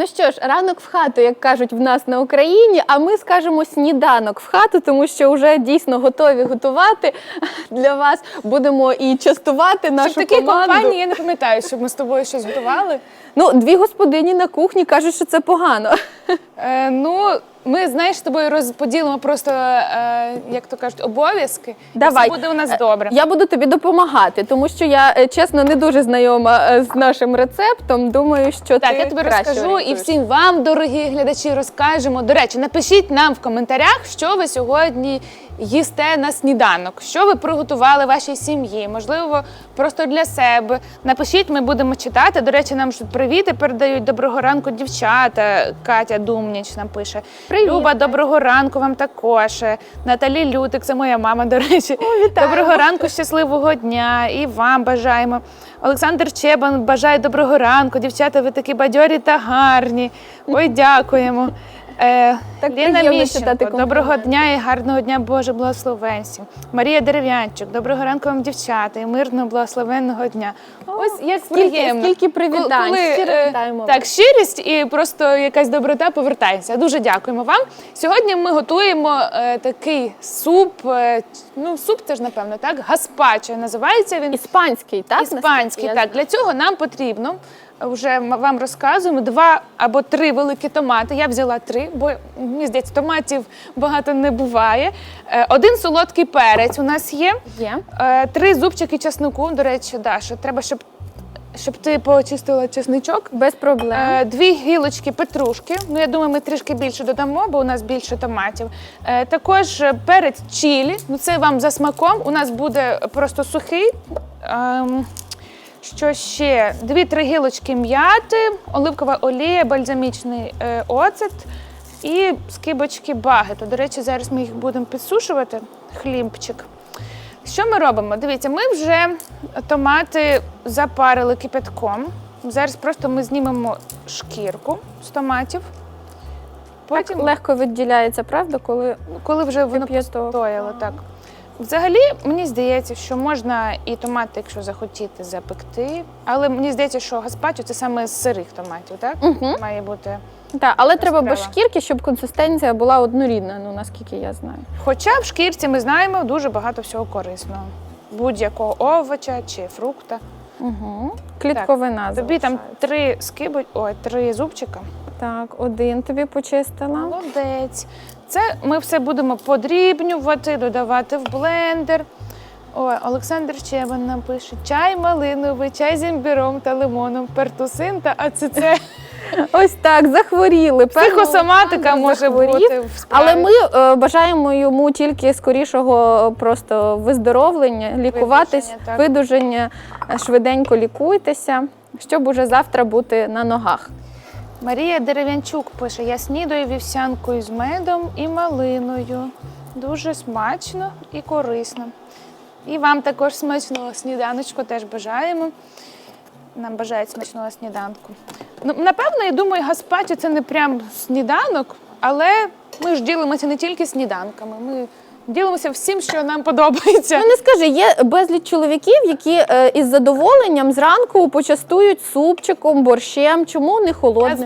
Ну що ж, ранок в хату, як кажуть в нас на Україні, а ми скажемо сніданок в хату, тому що вже дійсно готові готувати для вас. Будемо і частувати нашу в такій команду. компанії я не пам'ятаю, щоб ми з тобою щось готували. Ну, дві господині на кухні кажуть, що це погано. Е, ну, ми, знаєш, з тобою розподілимо просто, е, як то кажуть, обов'язки. і Все буде у нас добре. Я буду тобі допомагати, тому що я е, чесно не дуже знайома е, з нашим рецептом. Думаю, що Так, ти я тобі краще розкажу і орієнтуєшся. всім вам, дорогі глядачі, розкажемо. До речі, напишіть нам в коментарях, що ви сьогодні їсте на сніданок, що ви приготували вашій сім'ї, можливо, просто для себе. Напишіть, ми будемо читати. До речі, нам ж привіти передають доброго ранку, дівчата. Катя Думніч нам пише. Привіт, Люба, доброго ранку вам також. Наталі Лютик, це моя мама, до речі. вітаємо. Доброго ранку, щасливого дня і вам бажаємо. Олександр Чебан бажає доброго ранку. Дівчата, ви такі бадьорі та гарні. Ой, дякуємо. Е, Так Ліна приємно Міщенко, доброго компліменти. дня і гарного дня Боже благословенців. Марія Дерев'янчук, доброго ранку вам, дівчата, і мирного благословенного дня. Ось як скільки- приємно. скільки привітань. Коли, Щиро е, вітаємо Так, щирість і просто якась доброта повертається. Дуже дякуємо вам. Сьогодні ми готуємо е, такий суп. е, ну, суп це ж напевно, так? Гаспачо називається він. Іспанський, так? Іспанський, наскільки я так. Для цього нам потрібно, вже вам розказуємо, два або три великі томати. Я взяла три, бо мені здається, томатів багато не буває. Е, Один солодкий перець у нас є. Є. Е, Три зубчики чеснику. До речі, Даша, треба, щоб, щоб ти почистила чесничок. Без проблем. Е, Дві гілочки петрушки. Ну, я думаю, ми трішки більше додамо, бо у нас більше томатів. Також перець чілі. Ну, це вам за смаком. У нас буде просто сухий. Що ще? Дві-три гілочки м'яти, оливкова олія, бальзамічний е, оцет і скибочки багету. До речі, зараз ми їх будемо підсушувати. Хлібчик. Що ми робимо? Дивіться, ми вже томати запарили кипятком. Зараз просто ми знімемо шкірку з томатів. Так легко відділяється, правда, коли коли вже воно постояло, так. Взагалі, мені здається, що можна і томати, якщо захотіти, запекти. Але мені здається, що гаспачо це саме з сирих томатів, так? Угу. Має бути. Так, але треба без шкірки, щоб консистенція була однорідна, ну наскільки я знаю. Хоча в шкірці ми знаємо дуже багато всього корисного. Будь-якого овоча чи фрукта. Угу. Клітковина. Тобі там залишається. три скибо... Ой, три зубчика. Так, один тобі почистила. Молодець. Це ми все будемо подрібнювати, додавати в блендер. Ой, Олександр Чебан нам пише: чай малиновий, чай з імбіром та лимоном, пертусин та ацеце. Ось так, захворіли. Психосоматика може захворів. бути в справі. Але ми е, бажаємо йому тільки скорішого просто виздоровлення, лікуватись, так. видуження, е, швиденько лікуйтеся, щоб уже завтра бути на ногах. Марія Дерев'янчук пише: я снідаю вівсянкою з медом і малиною. Дуже смачно і корисно. І вам також смачного сніданочку теж бажаємо. Нам бажають смачного сніданку. Ну, напевно, я думаю, гаспачо це не прям сніданок, але ми ж ділимося не тільки сніданками. Ми ділимося всім, що нам подобається. Ну не скажи, є безліч чоловіків, які е, із задоволенням зранку почастують супчиком, борщем. Чому не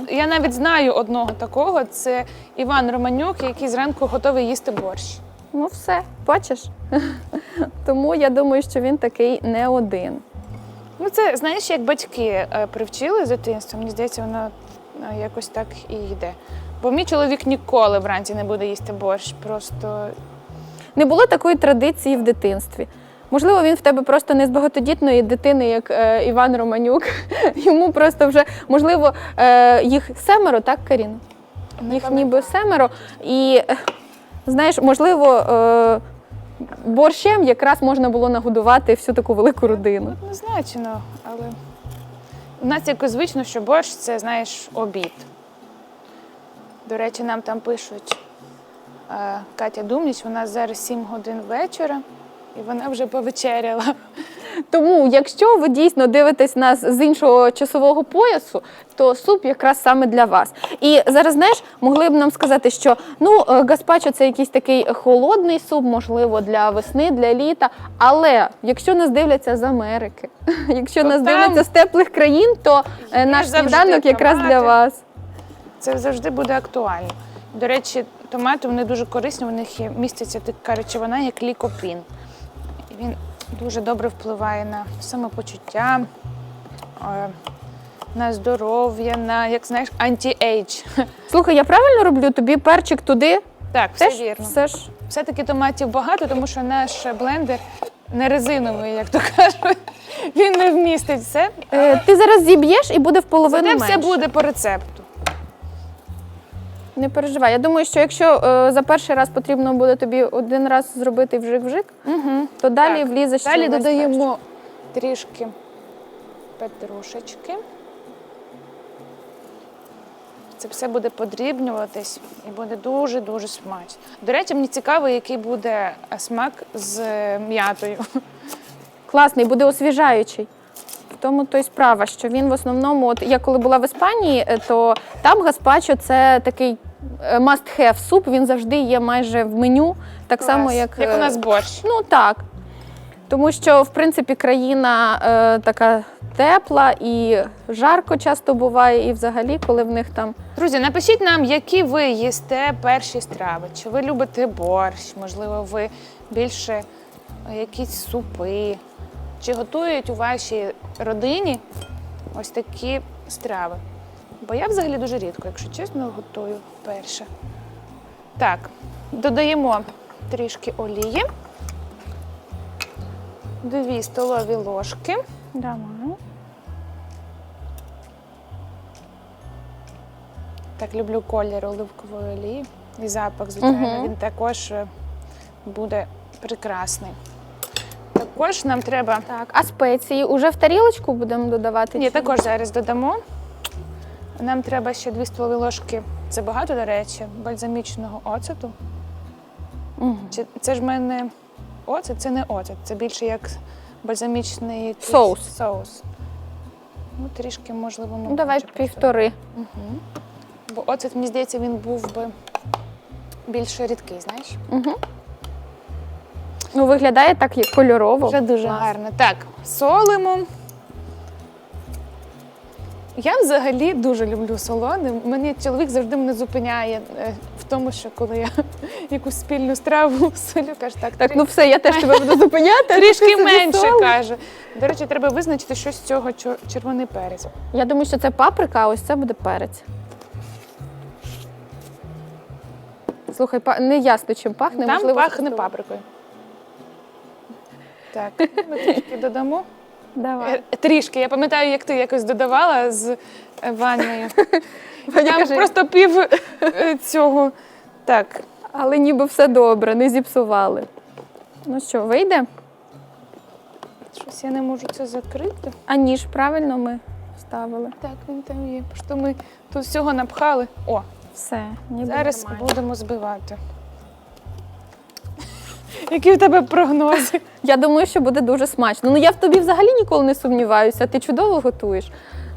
Я, я навіть знаю одного такого: це Іван Романюк, який зранку готовий їсти борщ. Ну все, бачиш? Тому я думаю, що він такий не один. Ну, це знаєш, як батьки е, привчили з дитинства, мені здається, воно е, якось так і йде. Бо мій чоловік ніколи вранці не буде їсти борщ. Просто Не було такої традиції в дитинстві. Можливо, він в тебе просто не з багатодітної дитини, як е, Іван Романюк. Йому просто вже можливо е, їх семеро, так, Каріна? Їх ніби семеро. І е, знаєш, можливо, е, борщем якраз можна було нагодувати всю таку велику родину. однозначно, але у нас якось звично, що борщ це, знаєш, обід. До речі, нам там пишуть Катя Думніч, у нас зараз 7 годин вечора, і вона вже повечеряла. Тому, якщо ви дійсно дивитесь нас з іншого часового поясу, то суп якраз саме для вас. І зараз, знаєш, могли б нам сказати, що ну е, гаспачо це якийсь такий холодний суп, можливо, для весни, для літа. Але якщо нас дивляться з Америки, якщо То нас там дивляться з теплих країн, то е, наш сніданок якраз для вас. Це завжди буде актуально. До речі, томати вони дуже корисні, у них є міститься така речовина, як лікопін. І він дуже добре впливає на самопочуття, е, на здоров'я, на, як знаєш, анті-ейдж. Слухай, я правильно роблю тобі перчик туди? Так, все Теж вірно. все ж. Все-таки томатів багато, тому що наш блендер не резиновий, як то кажуть. Він не вмістить все. Е, ти зараз зіб'єш і буде в половину Це менше. все буде по рецепту. Не переживай. Я думаю, що якщо е, за перший раз потрібно буде тобі один раз зробити вжик-вжик, Угу. то далі Так. влізеш. Далі ще додаємо трішки петрушечки. Це все буде подрібнюватись і буде дуже-дуже смачно. До речі, мені цікаво, який буде смак з м'ятою. Класний, буде освіжаючий. Тому то й справа, що він в основному, от я коли була в Іспанії, е, то там гаспачо це такий е, must-have суп, він завжди є майже в меню, так само, як, як е, у нас борщ. Ну так. Тому що, в принципі, країна е, така тепла і жарко часто буває, і взагалі, коли в них там Друзі, напишіть нам, які ви їсте перші страви. Чи ви любите борщ? Можливо, ви більше е, якісь супи? Чи готують у вашій родині ось такі страви? Бо я взагалі дуже рідко, якщо чесно, готую перше. Так, додаємо трішки олії, дві столові ложки. Давай. Так, люблю колір оливкової олії. І запах, звичайно, Мгм. він також е, буде прекрасний. Також нам треба. Так, а спеції уже в тарілочку будемо додавати? Ні, чи- також зараз додамо. Нам треба ще 2 столові ложки. Це багато, до речі, бальзамічного оцету. Чи це ж в мене оцет? Це не оцет, це більше як бальзамічний Соус. соус. Ну, трішки, можливо, Ну, давай півтори. Угу. Бо оцет, мені здається, він був би більш рідкий, знаєш? Угу. Ну, виглядає так як кольорово. Вже дуже Клас. гарно. Так, солимо. Я взагалі дуже люблю солоне. Мені чоловік завжди мене зупиняє е, в тому, що коли я якусь спільну страву солю, каже, так, Так, трі- ну все, я теж тебе буду зупиняти. трішки менше каже. До речі, треба визначити, що з цього червоний перець. Я думаю, що це паприка, а ось це буде перець. Слухай, не ясно, чим пахне. Там можливо, пахне паприкою. Так, ми трішки додамо. Давай. Е, Трішки. Я пам'ятаю, як ти якось додавала з е, Ванею. Там каже, просто пів е, цього. Так, Але ніби все добре, не зіпсували. Ну що, вийде? щось я не можу це закрити. А ніж правильно ми вставили. Так, він там є. Просто ми тут всього напхали. О, Все, ніби зараз нормально. будемо збивати. Які в тебе прогнози? Я думаю, що буде дуже смачно. Ну я в тобі взагалі ніколи не сумніваюся. Ти чудово готуєш.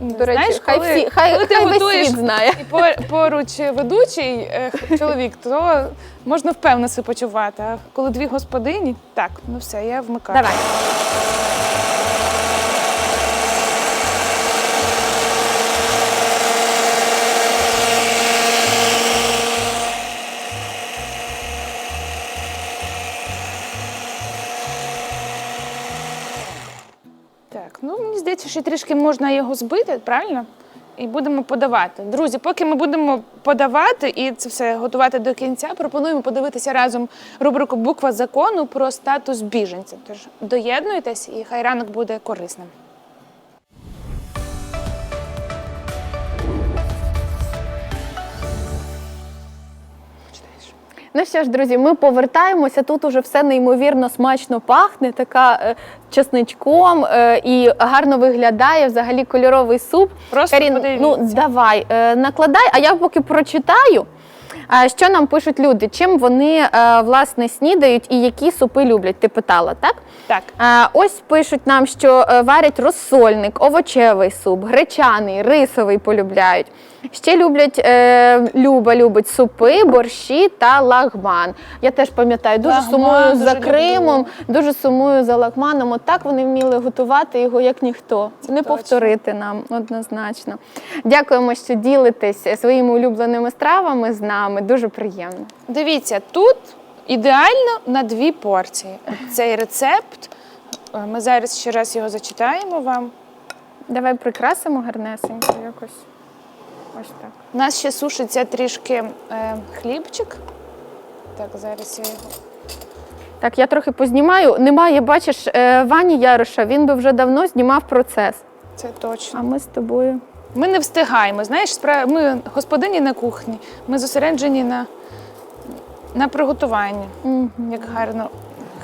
До речі, Знаєш, хай коли, всі, хай, коли ти хай весь готуєш світ знає. і пор- поруч ведучий е, чоловік, то можна впевнено себе почувати. А коли дві господині, так, ну все, я вмикаю. Давай. Що трішки можна його збити, правильно? І будемо подавати. Друзі, поки ми будемо подавати і це все готувати до кінця, пропонуємо подивитися разом рубрику Буква закону про статус біженця. Тож доєднуйтесь і хай ранок буде корисним. Ну що ж, друзі, ми повертаємося. Тут уже все неймовірно смачно пахне, така е, чесничком е, і гарно виглядає взагалі кольоровий суп. Просто Карін, ну подивіться. давай, е, накладай, а я поки прочитаю. е, Що нам пишуть люди? Чим вони е, власне снідають і які супи люблять? Ти питала, так? Так, Е, Ось пишуть нам, що е, варять розсольник, овочевий суп, гречаний, рисовий полюбляють. Ще люблять е, Люба любить супи, борщі та лагман. Я теж пам'ятаю, дуже Лагман сумую за дуже Кримом, люблю. дуже сумую за лагманом. От так вони вміли готувати його як ніхто. Не точно. повторити нам однозначно. Дякуємо, що ділитесь своїми улюбленими стравами з нами. Дуже приємно. Дивіться, тут ідеально на дві порції. Цей рецепт. е, Ми зараз ще раз його зачитаємо вам. Давай прикрасимо гарнесенько якось. Ось так. У нас ще сушиться трішки е, хлібчик. Так, зараз я його. Так, я трохи познімаю. Немає, бачиш, е, Вані Яроша, він би вже давно знімав процес. Це точно. А ми з тобою. Ми не встигаємо. Знаєш, ми господині на кухні, ми зосереджені на, на приготуванні. Мгм. Як гарно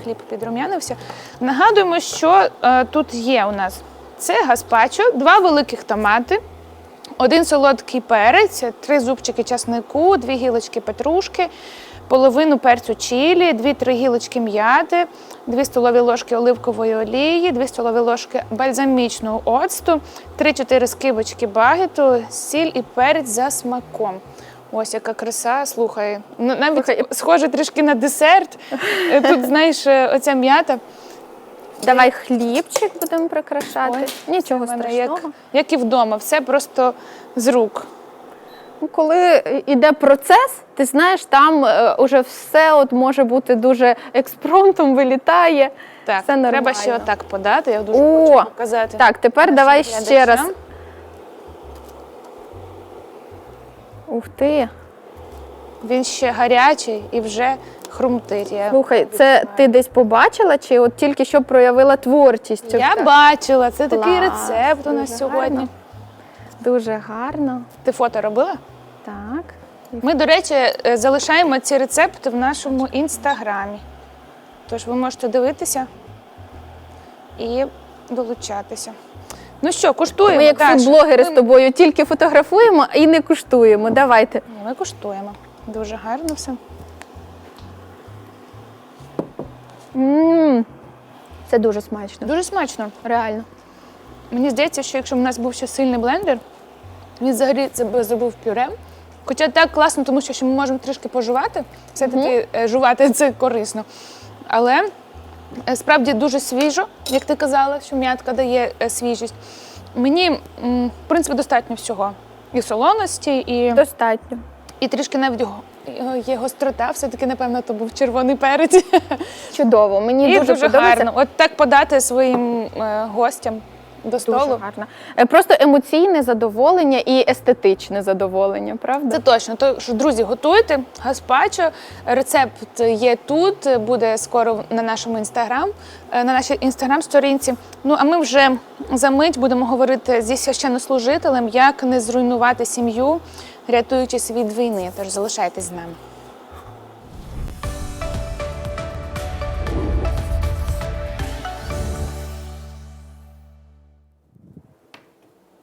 хліб підрум'янився. Нагадуємо, що е, тут є у нас. Це гаспачо, два великих томати, один солодкий перець, три зубчики часнику, дві гілочки петрушки, половину перцю чилі, дві-три гілочки м'яти, дві столові ложки оливкової олії, дві столові ложки бальзамічного оцту, 3-4 скибочки багету, сіль і перець за смаком. Ось яка краса, слухай. Ну, навіть схоже трішки на десерт. Е, Тут, знаєш, е, оця м'ята. Давай хлібчик будемо прикрашати. Ой, Нічого Це в мене страшного. Як, як і вдома, все просто з рук. Ну, Коли йде процес, ти знаєш, там е, уже все от може бути дуже експромтом, вилітає. Так, Все нормально. треба ще отак подати, я дуже О, хочу показати. Так, тепер нашим давай ще глядачам. раз. Ух ти. Він ще гарячий і вже хрумтить. Я, Слухай, це ти десь побачила, чи от тільки що проявила творчість? я бачила, це такий Клас, рецепт у нас дуже сьогодні. гарно. Дуже гарно. Ти фото робила? Так. Ми, до речі, е, залишаємо ці рецепти в нашому інстаграмі. Тож ви можете дивитися і долучатися. Ну що, куштуємо? Ми як Даша? фудблогери з Ми- тобою тільки фотографуємо і не куштуємо. Давайте. Ні, Ми куштуємо. Дуже гарно все. М Це дуже смачно. Дуже смачно. Реально. Мені здається, що якщо б у нас був ще сильний блендер, він взагалі це би зробив пюре. Хоча так класно, тому що ще ми можемо трішки пожувати. Все-таки е, жувати це корисно. Але е, справді дуже свіжо, як ти казала, що м'ятка дає е, свіжість. Мені, м, в принципі, достатньо всього. І солоності, і, Достатньо. і трішки навіть го- є гострота. Все-таки, напевно, то був червоний перець. Чудово. Мені І дуже, дуже подобається. гарно. От так подати своїм е, гостям до столу. Дуже гарно. Е, Просто емоційне задоволення і естетичне задоволення, правда? Це точно. Тож, друзі, готуйте гаспачо. Рецепт є тут, буде скоро на нашому інстаграм, е, на нашій інстаграм-сторінці. Ну а ми вже за мить будемо говорити зі священнослужителем, як не зруйнувати сім'ю, рятуючись від війни. Тож залишайтесь з нами.